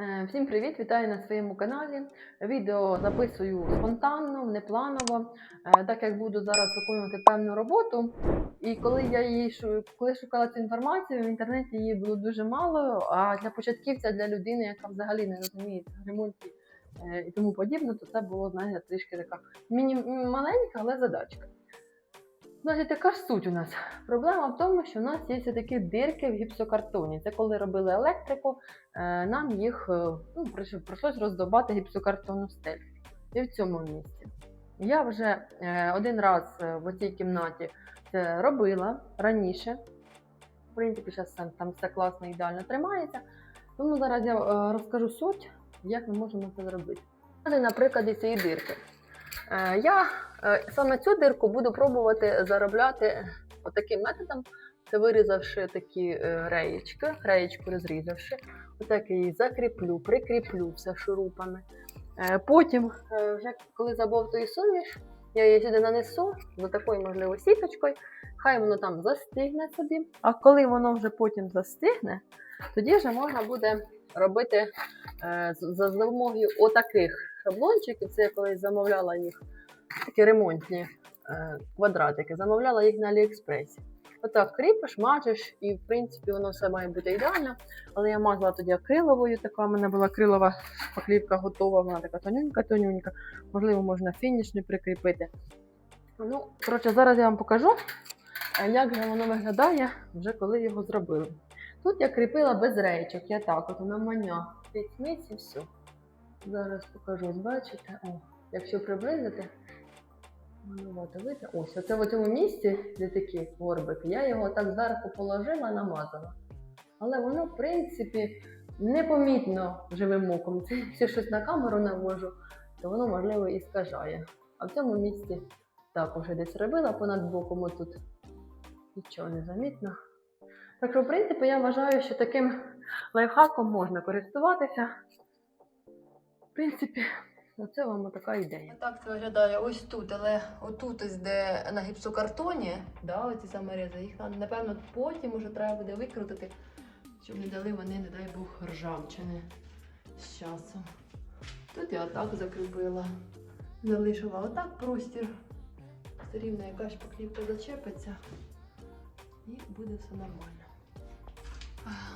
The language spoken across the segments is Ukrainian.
Е, Всім привіт! Вітаю на своєму каналі. Відео записую спонтанно, непланово, е, так як буду зараз виконувати певну роботу. І коли я її коли шукала цю інформацію, в інтернеті її було дуже мало. А для початківця, для людини, яка взагалі не розуміє ремонті е, і тому подібне, то це було знаєте, трішки така міні маленька, але задачка. Значить, яка ж суть у нас? Проблема в тому, що у нас є такі дирки в гіпсокартоні. Це коли робили електрику, е, нам їх е, ну, прийшлось роздобати гіпсокартонну стель. І в цьому місці. Я вже е, один раз в цій кімнаті це робила раніше. В принципі, зараз там, все класно ідеально тримається. Тому зараз я розкажу суть, як ми можемо це зробити. Але на цієї дирки. Е, Я е, саме цю дирку буду пробувати заробляти отаким методом. Це вирізавши такі е, реєчки, реєчку розрізавши, отак її закріплю, прикріплю все шурупами. Потім, вже коли забовтую суміш, я її сюди нанесу за такою, можливо, сіточкою, хай воно там застигне собі. А коли воно вже потім застигне, тоді вже можна буде робити за допомогою отаких шаблончиків. Це я колись замовляла їх, такі ремонтні е, квадратики, замовляла їх на Аліекспресі. Отак кріпиш, мажеш, і в принципі воно все має бути ідеально. Але я мазала тоді акриловою, така в мене була акрилова шпаклівка готова, вона така тонюнька-тонюнька. Можливо, можна фінішню прикріпити. Ну, коротше, зараз я вам покажу, е, як же воно виглядає, вже коли його зробили. Тут я кріпила без рейчок, я так, от на маня. Пітьмиць і все. Зараз покажу, бачите? О, якщо приблизити, малювати видно. Ось, оце в цьому місці, де такі горбики, я його так зверху положила, намазала. Але воно, в принципі, непомітно живим оком. Це якщо щось на камеру навожу, то воно, можливо, і скажає. А в цьому місці також десь робила понад боком отут. Нічого не замітно. Так що, в принципі, я вважаю, що таким лайфхаком можна користуватися. Принципі, оце вам така ідея. Так це виглядає ось тут, але отут, ось де на гіпсокартоні, да, оці саморізи, їх напевно, потім уже треба буде викрутити, щоб не дали вони, не дай Бог, ржавчини з часом. Тут я отак закріпила. Залишила отак простір. Все рівно якась шпаклівка зачепиться і буде все нормально.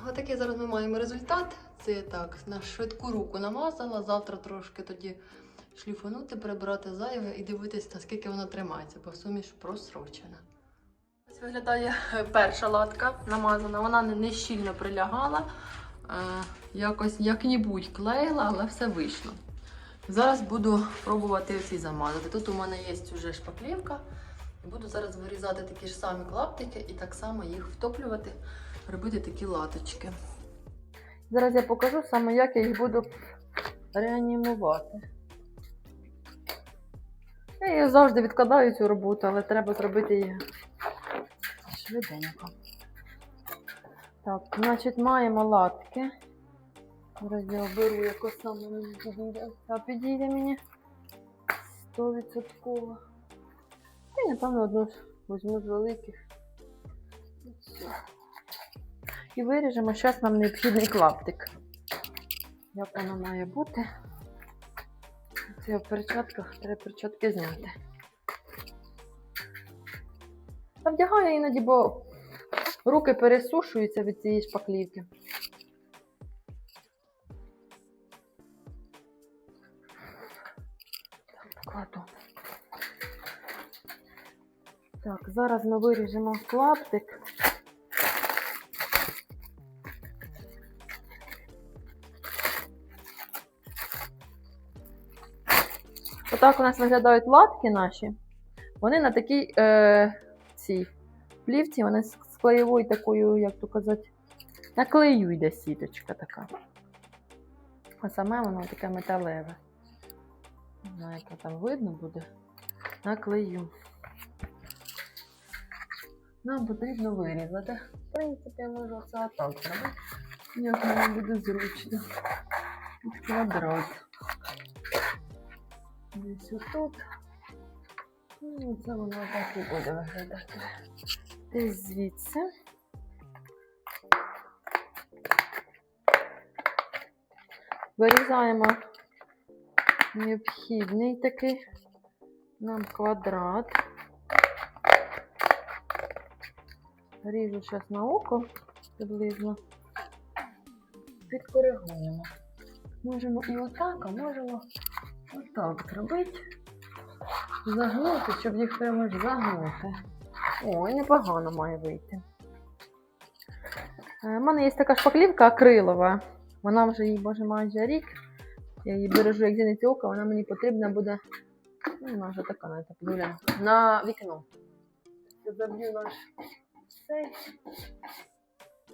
Отакий зараз ми маємо результат. Це так на швидку руку намазала. Завтра трошки тоді шліфанути, прибрати зайве і дивитися, наскільки воно тримається, бо суміш просрочена. Ось виглядає перша латка намазана. Вона не, щільно прилягала, е, якось як-небудь клеїла, але все вийшло. Зараз буду пробувати оці замазати. Тут у мене є вже шпаклівка. Буду зараз вирізати такі ж самі клаптики і так само їх втоплювати, робити такі латочки. Зараз я покажу саме, як я їх буду реанімувати. Я її завжди відкладаю цю роботу, але треба зробити її швиденько. Так, значить, маємо латки. Зараз я оберу, яку саме мені підійде. Та підійде мені 100%. Та й, напевно, одну візьму з великих. І. І виріжемо. Зараз нам необхідний клаптик. Як воно має бути? Це в перчатках треба перчатки зняти. Та вдягаю іноді, бо руки пересушуються від цієї шпаклівки. Так, покладу. Так, зараз ми виріжемо клаптик. Отак у нас виглядають латки наші. Вони на такій е, цій плівці, вони з клеєвою такою, як то казати, на клею йде сіточка така. А саме воно таке металеве. Не знаю, яке там видно буде. На клею. Нам потрібно вирізати. В принципі, я можу це отак зробити. Як мені буде зручно. Квадрат. Десь отут. Ну, це воно так і буде виглядати. Десь звідси. Вирізаємо необхідний такий нам квадрат. Ріжу зараз на око приблизно. Підкоригуємо. Можемо і отак, а можемо отак зробити. Загнути, щоб їх прямо ж загнути. Ой, непогано має вийти. У мене є така шпаклівка акрилова. Вона вже їй може майже рік. Я її бережу як зіниці ока, вона мені потрібна буде. Ну, вона вже така навіть подивляю. На вікно. Заб'ю наш цей.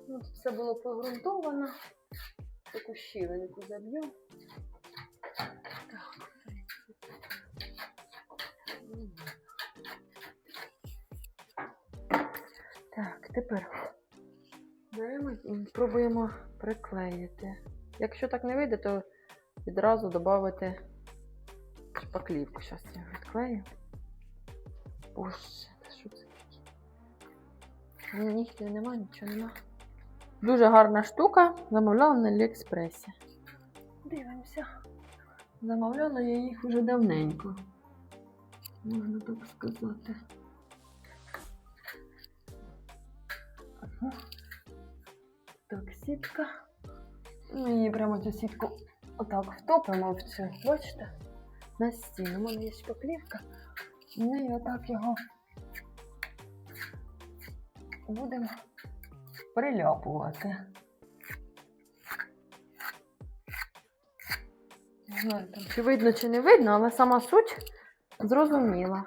Ну, все було погрунтовано. Таку щілинку заб'ю. Так, тепер беремо і пробуємо приклеїти. Якщо так не вийде, то відразу додати шпаклівку. Зараз я відклею. Боже, що це таке? Ні, Нігтів нема, нічого нема. Дуже гарна штука. Замовляла на Аліекспресі. Дивимося. Замовляла я їх уже давненько. Можна так сказати. Так, сітка. Ми її прямо цю сітку отак втопимо в цю, бачите? На стіну. У мене є шпаклівка. Ми і отак його будемо приляпувати. Не знаю, там, чи видно, чи не видно, але сама суть зрозуміла.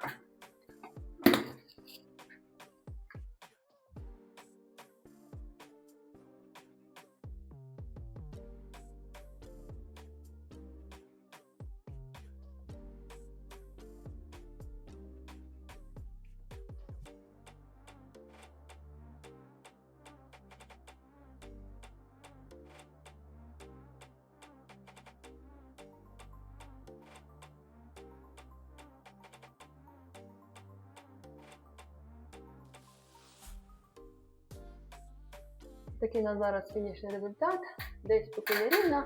Такий на зараз фінішний результат. Десь поки не рівно.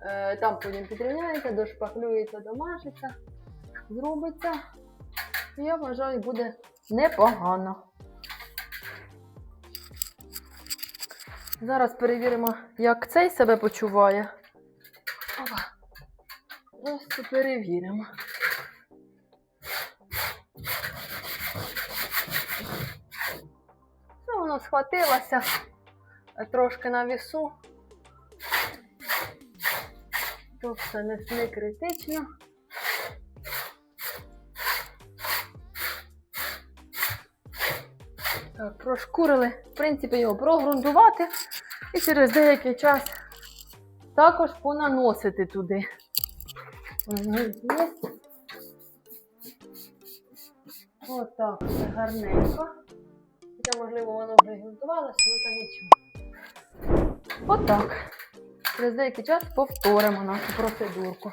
Е, Там потім підрівняється, дошпаклюється, домашиться, зробиться. І я вважаю, буде непогано. Зараз перевіримо, як цей себе почуває. Опа. Просто перевіримо. Ну, воно схватилося трошки на вісу. Тобто не, не критично. Так, прошкурили, в принципі, його прогрунтувати і через деякий час також понаносити туди. Отак, все гарненько. Хоча, можливо, воно вже грунтувалося, ну та нічого. Отак. Через деякий час повторимо нашу процедурку.